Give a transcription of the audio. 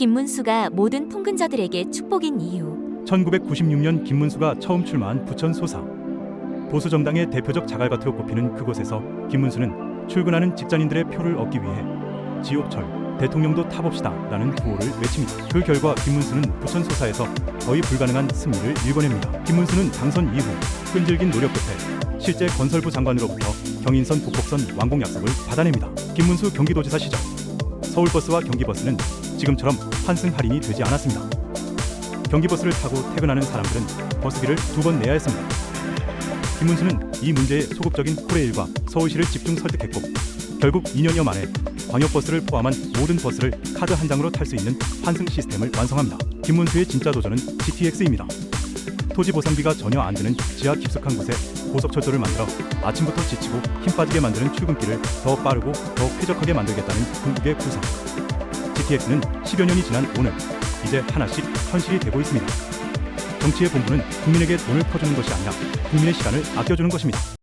김문수가 모든 통근자들에게 축복인 이유. 1996년 김문수가 처음 출마한 부천 소사 보수 정당의 대표적 자갈밭으로 꼽히는 그곳에서 김문수는 출근하는 직장인들의 표를 얻기 위해 지옥철 대통령도 타봅시다라는 구호를 외칩니다. 그 결과 김문수는 부천 소사에서 거의 불가능한 승리를 일궈냅니다. 김문수는 당선 이후 끈질긴 노력 끝에 실제 건설부 장관으로부터 경인선 북곡선 완공 약속을 받아냅니다. 김문수 경기도지사 시절 서울버스와 경기버스는 지금처럼 환승 할인이 되지 않았습니다. 경기버스를 타고 퇴근하는 사람들은 버스비를 두 번 내야 했습니다. 김문수는 이 문제에 소극적인 코레일과 서울시를 집중 설득했고 결국 2년여 만에 광역버스를 포함한 모든 버스를 카드 한 장으로 탈 수 있는 환승 시스템을 완성합니다. 김문수의 진짜 도전은 GTX입니다. 토지 보상비가 전혀 안 드는 지하 깊숙한 곳에 고속철도를 만들어 아침부터 지치고 힘 빠지게 만드는 출근길을 더 빠르고 더 쾌적하게 만들겠다는 궁극의 구상. GTX는 10여 년이 지난 오늘 이제 하나씩 현실이 되고 있습니다. 정치의 본분은 국민에게 돈을 퍼주는 것이 아니라 국민의 시간을 아껴주는 것입니다.